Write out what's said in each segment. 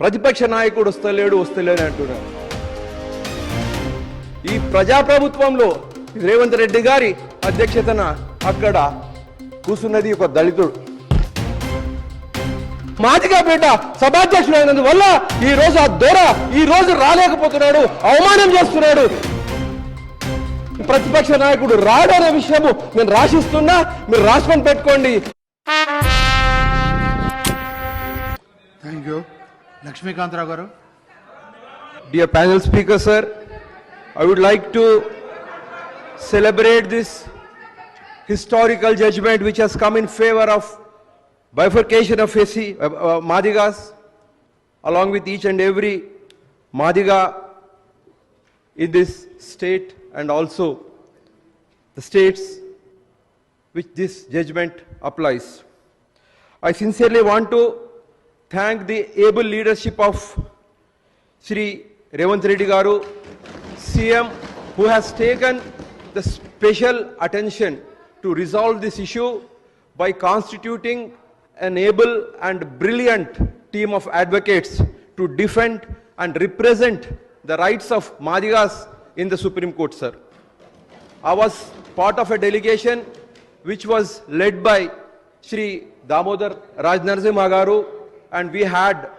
ప్రతిపక్ష నాయకుడు వస్తలేడు వస్తలేడు అంటున్నారు. ఈ ప్రజాప్రభుత్వంలో రేవంత్ రెడ్డి గారి అధ్యక్షతన అక్కడ కూసున్నది ఒక దళితుడు. మాదిగాపేట సభాధ్యక్షుడు అయినందువల్ల ఈ రోజు ఆ దొర ఈ రోజు రాలేకపోతున్నాడు అవమానం చేస్తున్నాడు. ప్రతిపక్ష నాయకుడు రాడనే విషయము నేను రాసిస్తున్నా మీరు రాసుకొని పెట్టుకోండి. Thank you Lakshmikantrao garu. Dear panel speaker sir, I would like to celebrate this historical judgment which has come in favor of bifurcation of FESI, uh, uh, Madhigas along with each and every Madiga in this state and also the states which this judgment applies. I sincerely want to thank the able leadership of Sri Revant Reddy Garu, CM, who has taken the special attention to resolve this issue by constituting an able and brilliant team of advocates to defend and represent the rights of Madigas in the Supreme Court, sir. I was part of a delegation which was led by Sri Damodar Rajnarsimha Garu and we had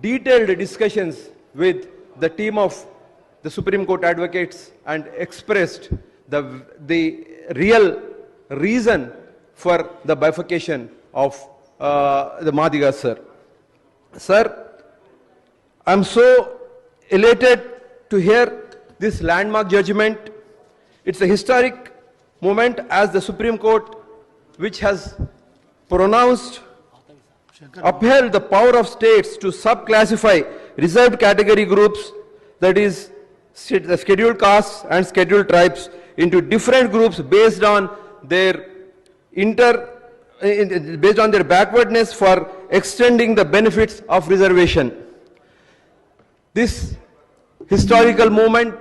detailed discussions with the team of the Supreme Court advocates and expressed the, the real reason for the bifurcation of uh, the Madigas, sir. Sir, I'm so elated to hear this landmark judgment. It's a historic moment as the Supreme Court, which has pronounced, upheld the power of states to subclassify reserved category groups, that is, the scheduled castes and scheduled tribes, into different groups based on their inter, in- in- based on their backwardness for extending the benefits of reservation. This historical moment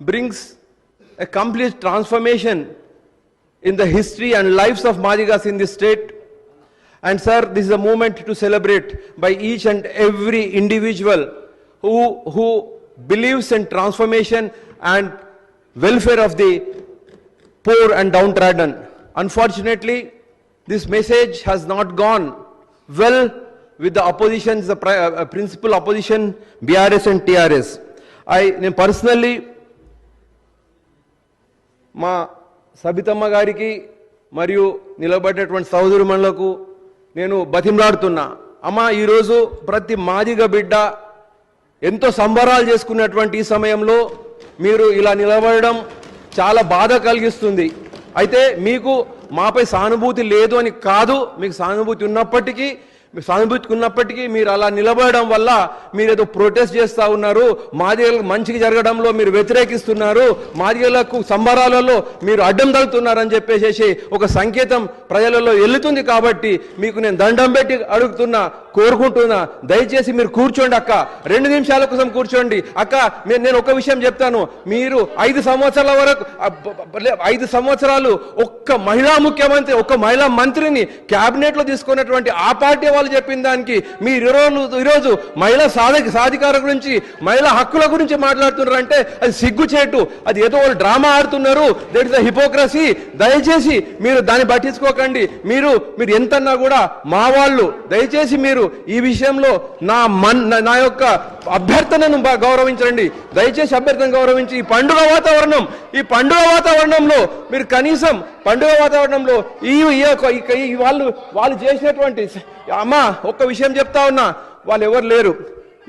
brings a complete transformation in the history and lives of Madigas in this state. And sir, this is a moment to celebrate by each and every individual who, who believes in transformation and welfare of the poor and downtrodden. Unfortunately, this message has not gone well with the opposition, the pri- uh, uh, principal opposition, BRS and TRS. I నేను personally మా సబితమ్మ గారికి మరియు నిలబడ్డటువంటి సహోదరుమణులకు నేను బతిమలాడుతున్నా. అమ్మ ఈరోజు ప్రతి మాదిగ బిడ్డ ఎంతో సంబరాలు చేసుకున్నటువంటి ఈ సమయంలో మీరు ఇలా నిలబడడం చాలా బాధ కలిగిస్తుంది. అయితే మీకు మాపై సానుభూతి లేదు అని కాదు. మీకు సానుభూతి ఉన్నప్పటికీ మీకు ఉన్నప్పటికీ మీరు అలా నిలబడడం వల్ల మీరు ఏదో ప్రొటెస్ట్ చేస్తూ ఉన్నారు మాదిగలకు మంచిగా జరగడంలో మీరు వ్యతిరేకిస్తున్నారు మాదిగలకు సంబరాలలో మీరు అడ్డం తగులుతున్నారని చెప్పేసి ఒక సంకేతం ప్రజలలో వెళ్తుంది కాబట్టి మీకు నేను దండం పెట్టి అడుగుతున్నా కోరుకుంటున్నా. దయచేసి మీరు కూర్చోండి అక్క. రెండు నిమిషాల కోసం కూర్చోండి. అక్క నేను నేను ఒక విషయం చెప్తాను. మీరు ఐదు సంవత్సరాల వరకు ఐదు సంవత్సరాలు ఒక్క మహిళా ముఖ్యమంత్రి ఒక మహిళా మంత్రిని క్యాబినెట్లో తీసుకున్నటువంటి ఆ పార్టీ వాళ్ళు చెప్పిన దానికి మీరు ఈరోజు ఈరోజు మహిళా సాధక సాధికార గురించి మహిళా హక్కుల గురించి మాట్లాడుతున్నారు అంటే అది సిగ్గుచేటు. అది ఏదో వాళ్ళు డ్రామా ఆడుతున్నారు. దట్ ఇస్ హిపోక్రసీ దయచేసి మీరు దాన్ని పట్టించుకోకండి. మీరు మీరు ఎంతన్నా కూడా మా వాళ్ళు దయచేసి మీరు ఈ విషయంలో నా మన్ నా- యొక్క అభ్యర్థనను గౌరవించండి. దయచేసి అభ్యర్థన గౌరవించి ఈ పండుగ వాతావరణం ఈ పండుగ వాతావరణంలో మీరు కనీసం పండుగ వాతావరణంలో ఈ ఈ యొక్క- వాళ్ళు వాళ్ళు చేసినటువంటి అమ్మా ఒక్క విషయం చెప్తా ఉన్నా వాళ్ళు ఎవరు లేరు.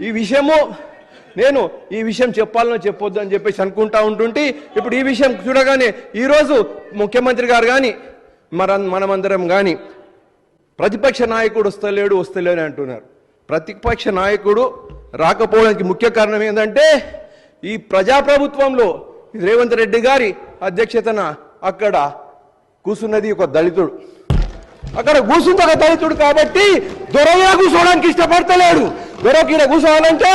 ఈ విషయము నేను ఈ విషయం చెప్పాలనో చెప్పొద్దు అని చెప్పేసి అనుకుంటా ఉంటుంటే. ఇప్పుడు ఈ విషయం చూడగానే ఈరోజు ముఖ్యమంత్రి గారు కానీ మన మనమందరం కానీ ప్రతిపక్ష నాయకుడు వస్తలేడు వస్తలేడు అంటున్నారు. ప్రతిపక్ష నాయకుడు రాకపోవడానికి ముఖ్య కారణం ఏంటంటే ఈ ప్రజాప్రభుత్వంలో రేవంత్ రెడ్డి గారి అధ్యక్షతన అక్కడ కూసున్నది ఒక దళితుడు. అక్కడ కూర్చుంది ఒక దళితుడు కాబట్టి దొరగా కూర్చోవడానికి ఇష్టపడతలేడు. దొరకీడ కూర్చోవాలంటే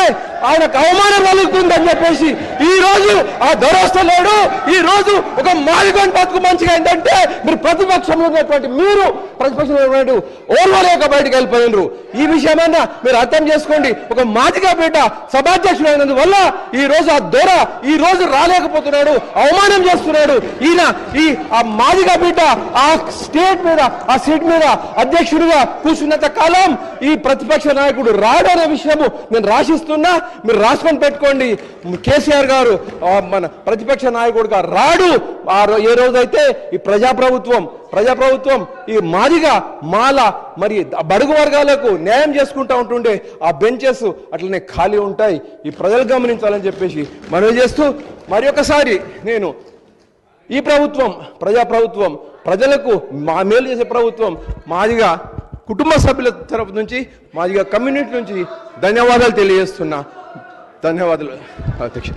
ఆయనకు అవమానం కలుగుతుందని చెప్పేసి ఈ రోజు ఆ దొర వస్తలేడు ఈ రోజు ఒక మాదిగోని బతుకు మంచిగా ఏంటంటే మీరు ప్రతిపక్షంలో ఉన్నటువంటి మీరు ప్రతిపక్షంలో ఉన్నటువంటి ఓర్వలేక బయటకు వెళ్ళిపోయినరు. ఈ విషయమైనా మీరు అర్థం చేసుకోండి. ఒక మాదిగా బిడ్డ సభాధ్యక్షుడు అయినందువల్ల ఈ రోజు ఆ దొర ఈ రోజు రాలేకపోతున్నాడు అవమానం చేస్తున్నాడు. ఈయన ఈ ఆ మాదిగా బిడ్డ ఆ స్టేట్ మీద ఆ సీట్ మీద అధ్యక్షుడిగా కూర్చున్నంత కాలం ఈ ప్రతిపక్ష నాయకుడు రాడు అనే విషయము నేను రాసిస్తున్నా. మీరు రాసుకొని పెట్టుకోండి. కేసీఆర్ గారు మన ప్రతిపక్ష నాయకుడుగా రాడు. ఆ ఏ రోజైతే ఈ ప్రజాప్రభుత్వం ప్రజాప్రభుత్వం ఈ మాదిగా మాల మరి బడుగు వర్గాలకు న్యాయం చేసుకుంటూ ఉంటుండే ఆ బెంచెస్ అట్లనే ఖాళీ ఉంటాయి. ఈ ప్రజలు గమనించాలని చెప్పేసి మనవి చేస్తూ మరి ఒకసారి నేను ఈ ప్రభుత్వం ప్రజా ప్రభుత్వం ప్రజలకు మా మేలు చేసే ప్రభుత్వం మాదిగా కుటుంబ సభ్యుల తరపు నుంచి మాదిగా కమ్యూనిటీ నుంచి ధన్యవాదాలు తెలియజేస్తున్నా. ధన్యవాదాలు అధ్యక్ష